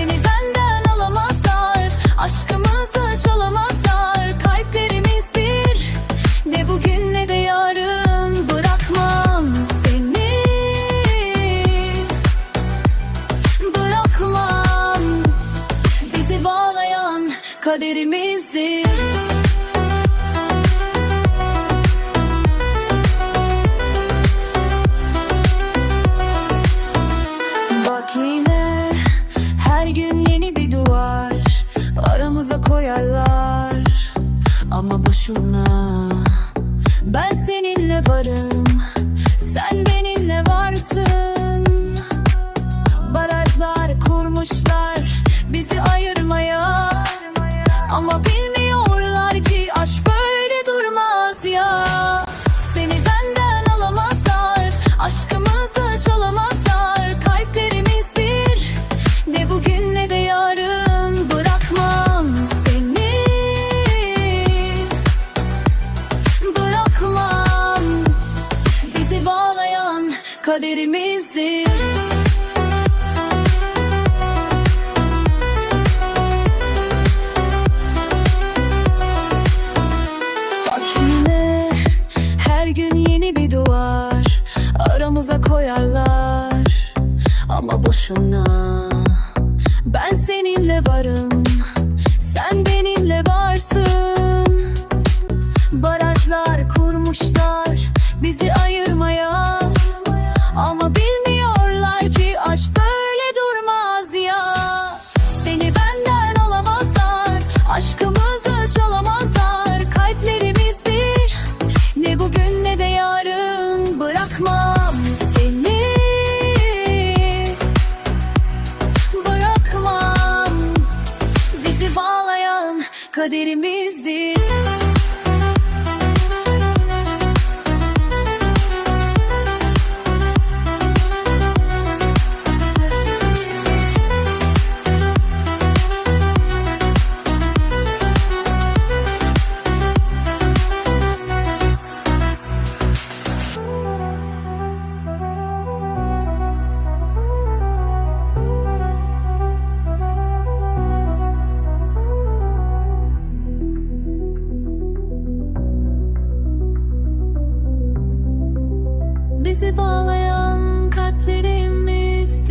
Seni benden alamazlar. Aşkımızı çalamazlar. Kalplerimiz bir. Ne bugün ne de yarın Bırakmam seni. Bırakmam. Bizi bağlayan kaderimizdir koyarlar. Ama boşuna ben seninle varım. Sen benimle varsın. Barajlar kurmuşlar. Bizi ayırmaya. Ama bilmiyorlar kaderimizdir. Her gün yeni bir duvar aramıza koyarlar. Ama boşuna ben seninle varım sen benimle varsın. Barajlar kurmuşlar bilmiyorlar ki aşk böyle durmaz ya. Seni benden alamazlar Aşkımızı çalamazlar. Kalplerimiz bir Ne bugün ne de yarın Bırakmam seni. Bırakmam Bizi bağlayan kaderimizdir bizi bağlayan kalplerimiz.